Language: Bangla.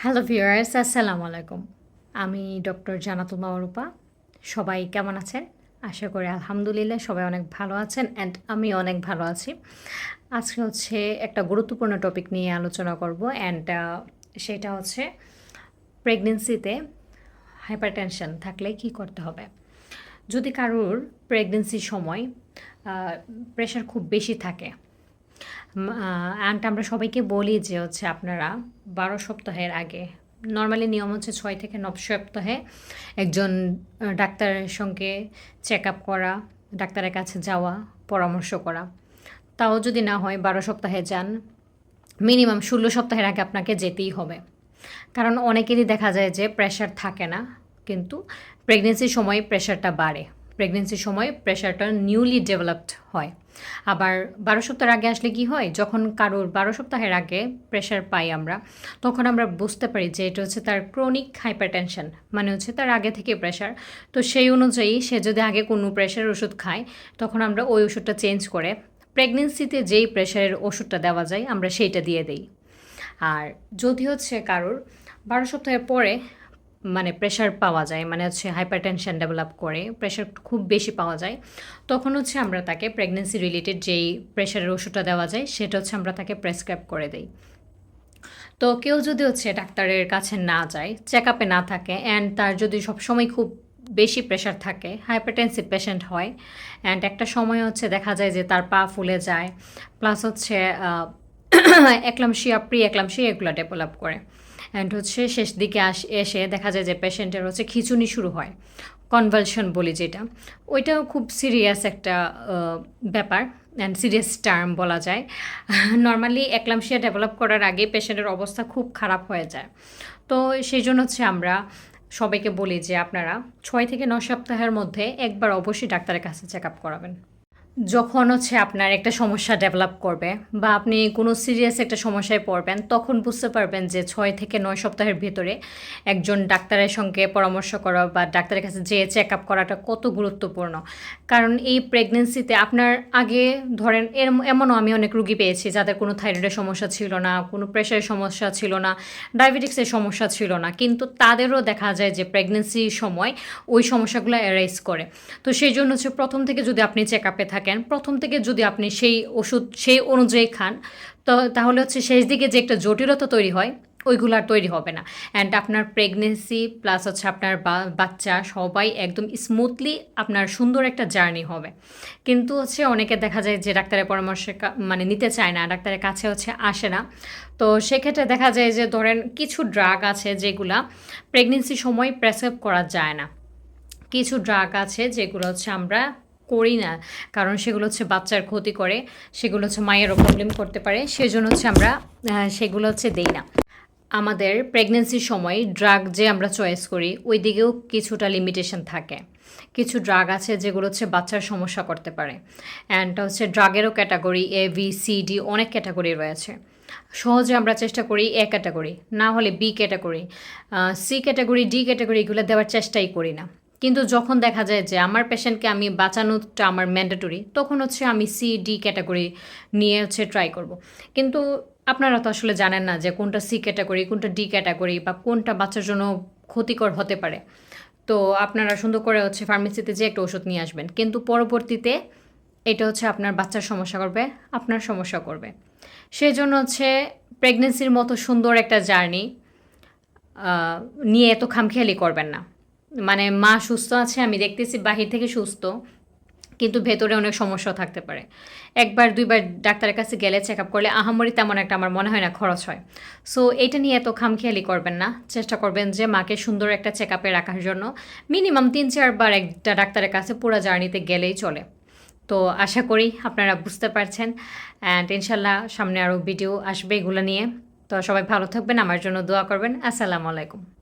হ্যালো ভিউয়ার্স আসসালামু আলাইকুম। আমি ডক্টর জানাতুল মাওরূপা। সবাই কেমন আছেন? আশা করি আলহামদুলিল্লাহ সবাই অনেক ভালো আছেন অ্যান্ড আমি অনেক ভালো আছি। আজকে হচ্ছে একটা গুরুত্বপূর্ণ টপিক নিয়ে আলোচনা করব অ্যান্ড সেটা হচ্ছে প্রেগনেন্সিতে হাইপারটেনশন থাকলে কি করতে হবে? যদি কারোর প্রেগনেন্সির সময় প্রেশার খুব বেশি থাকে অ্যান্ড আমরা সবাইকে বলি যে হচ্ছে আপনারা বারো সপ্তাহের আগে নর্মালি নিয়ম হচ্ছে ছয় থেকে নব সপ্তাহে একজন ডাক্তারের সঙ্গে চেক আপ করা, ডাক্তারের কাছে যাওয়া, পরামর্শ করা। তাও যদি না হয় বারো সপ্তাহে যান মিনিমাম ষোলো সপ্তাহের আগে আপনাকে যেতেই হবে। কারণ অনেকেরই দেখা যায় যে প্রেশার থাকে না, কিন্তু প্রেগনেন্সির সময় প্রেশারটা বাড়ে। প্রেগনেন্সির সময় প্রেশারটা নিউলি ডেভেলপড হয়। আবার বারো সপ্তাহের আগে আসলে কি হয়? যখন কারোর বারো সপ্তাহের আগে প্রেশার পাই আমরা, তখন আমরা বুঝতে পারি যে এটা হচ্ছে তার ক্রনিক হাইপারটেনশন মানে হচ্ছে তার আগে থেকে প্রেশার তো সেই অনুযায়ী সে যদি আগে কোনো প্রেশারের ওষুধ খায়, তখন আমরা ওই ওষুধটা চেঞ্জ করে প্রেগনেন্সিতে যেই প্রেশারের ওষুধটা দেওয়া যায়, আমরা সেইটা দিয়ে দিই। আর যদি হচ্ছে কারোর বারো সপ্তাহের পরে মানে প্রেশার পাওয়া যায় মানে হচ্ছে হাইপার টেনশন ডেভেলপ করে প্রেশার খুব বেশি পাওয়া যায়, তখন হচ্ছে আমরা তাকে প্রেগনেন্সি রিলেটেড যেই প্রেশারের ওষুধটা দেওয়া যায়, সেটা হচ্ছে আমরা তাকে প্রেসক্রাইব করে দিই। তো কেউ যদি হচ্ছে ডাক্তারের কাছে না যায় চেক আপে না থাকে অ্যান্ড তার যদি সবসময় খুব বেশি প্রেশার থাকে হাইপারটেনসিভ পেশেন্ট হয় অ্যান্ড একটা সময় হচ্ছে দেখা যায় যে তার পা ফুলে যায় প্লাস হচ্ছে একলামশিয়া প্রি একলামশিয়া এগুলো ডেভেলপ করে। অ্যান্ড হচ্ছে শেষ দিকে আস, এসে দেখা যায় যে পেশেন্টের হচ্ছে খিচুনি শুরু হয়। কনভালশন বলি যেটা। ওইটাও খুব সিরিয়াস একটা ব্যাপার অ্যান্ড সিরিয়াস টার্ম বলা যায়। নর্মালি একলামশিয়া ডেভেলপ করার আগে পেশেন্টের অবস্থা খুব খারাপ হয়ে যায়। তো সেই জন্য হচ্ছে আমরা সবাইকে বলি যে আপনারা ছয় থেকে ন সপ্তাহের মধ্যে একবার অবশ্যই ডাক্তারের কাছে চেক আপ করাবেন। যখন হচ্ছে আপনার একটা সমস্যা ডেভেলপ করবে বা আপনি কোনো সিরিয়াস একটা সমস্যায় পড়বেন, তখন বুঝতে পারবেন যে ছয় থেকে নয় সপ্তাহের ভিতরে একজন ডাক্তারের সঙ্গে পরামর্শ করা বা ডাক্তারের কাছে যেয়ে চেক আপ করাটা কত গুরুত্বপূর্ণ। কারণ এই প্রেগনেন্সিতে আপনার আগে ধরেন এর, এমনও আমি অনেক রুগী পেয়েছি যাদের কোনো থাইরয়েডের সমস্যা ছিল না, কোনো প্রেশারের সমস্যা ছিল না ডায়াবেটিক্সের সমস্যা ছিল না। কিন্তু তাদেরও দেখা যায় যে প্রেগনেন্সির সময় ওই সমস্যাগুলো অ্যারাইজ করে। তো সেই জন্য হচ্ছে প্রথম থেকে যদি আপনি চেক আপে থাকেন প্রথম থেকে যদি আপনি সেই ওষুধ সেই অনুযায়ী খান, তো তাহলে হচ্ছে শেষ দিকে যে একটা জটিলতা তৈরি হয়, ওইগুলো আর তৈরি হবে না। অ্যান্ড আপনার প্রেগনেন্সি প্লাস হচ্ছে আপনার বাচ্চা সবাই একদম স্মুথলি আপনার সুন্দর একটা জার্নি হবে। কিন্তু হচ্ছে অনেকে দেখা যায় যে ডাক্তারের পরামর্শ মানে নিতে চায় না, ডাক্তারের কাছে হচ্ছে আসে না। তো সেক্ষেত্রে দেখা যায় যে ধরেন কিছু ড্রাগ আছে যেগুলা প্রেগনেন্সির সময় প্রেসক্রাইব করা যায় না। কিছু ড্রাগ আছে যেগুলো হচ্ছে আমরা করি না। কারণ সেগুলো হচ্ছে বাচ্চার ক্ষতি করে, সেগুলো হচ্ছে মায়েরও প্রবলেম করতে পারে, সেজন্য হচ্ছে আমরা সেগুলো হচ্ছে দেই না। আমাদের প্রেগনেন্সির সময় ড্রাগ যে আমরা চয়েস করি ওই দিকেও কিছুটা লিমিটেশন থাকে। কিছু ড্রাগ আছে যেগুলো হচ্ছে বাচ্চার সমস্যা করতে পারে। অ্যান্ড হচ্ছে ড্রাগেরও category A B C D অনেক ক্যাটাগরি রয়েছে। সহজে আমরা চেষ্টা করি এ ক্যাটাগরি না হলে B category C category D category এগুলো দেওয়ার চেষ্টাই করি না। কিন্তু যখন দেখা যায় যে আমার পেশেন্টকে আমি বাঁচানোটা আমার ম্যান্ডেটরি তখন হচ্ছে আমি সি ডি ক্যাটাগরি নিয়ে হচ্ছে ট্রাই করব। কিন্তু আপনারা তো আসলে জানেন না যে কোনটা সি ক্যাটাগরি কোনটা ডি ক্যাটাগরি বা কোনটা বাচ্চার জন্য ক্ষতিকর হতে পারে। তো আপনারা সুন্দর করে হচ্ছে ফার্মেসিতে যে একটা ওষুধ নিয়ে আসবেন। কিন্তু পরবর্তীতে এটা হচ্ছে আপনার বাচ্চার সমস্যা করবে, আপনার সমস্যা করবে। সেই জন্য হচ্ছে প্রেগনেন্সির মতো সুন্দর একটা জার্নি নিয়ে এত খামখেয়ালি করবেন না। মানে মা সুস্থ আছে, আমি দেখতেছি বাহির থেকে সুস্থ, কিন্তু ভেতরে অনেক সমস্যা থাকতে পারে। একবার, দুইবার ডাক্তারের কাছে গেলে চেক আপ করলে আহামরি তেমন একটা আমার মনে হয় না খরচ হয়। সো এটা নিয়ে এত খামখেয়ালি করবেন না, চেষ্টা করবেন যে মাকে সুন্দর একটা চেক আপে রাখার জন্য। মিনিমাম তিন, চারবার একটা ডাক্তারের কাছে পুরো জার্নিতে গেলেই চলে। তো আশা করি আপনারা বুঝতে পারছেন অ্যান্ড ইনশাল্লাহ সামনে আরও ভিডিও আসবে এগুলো নিয়ে। তো সবাই ভালো থাকবেন, আমার জন্য দোয়া করবেন। আসসালামু আলাইকুম।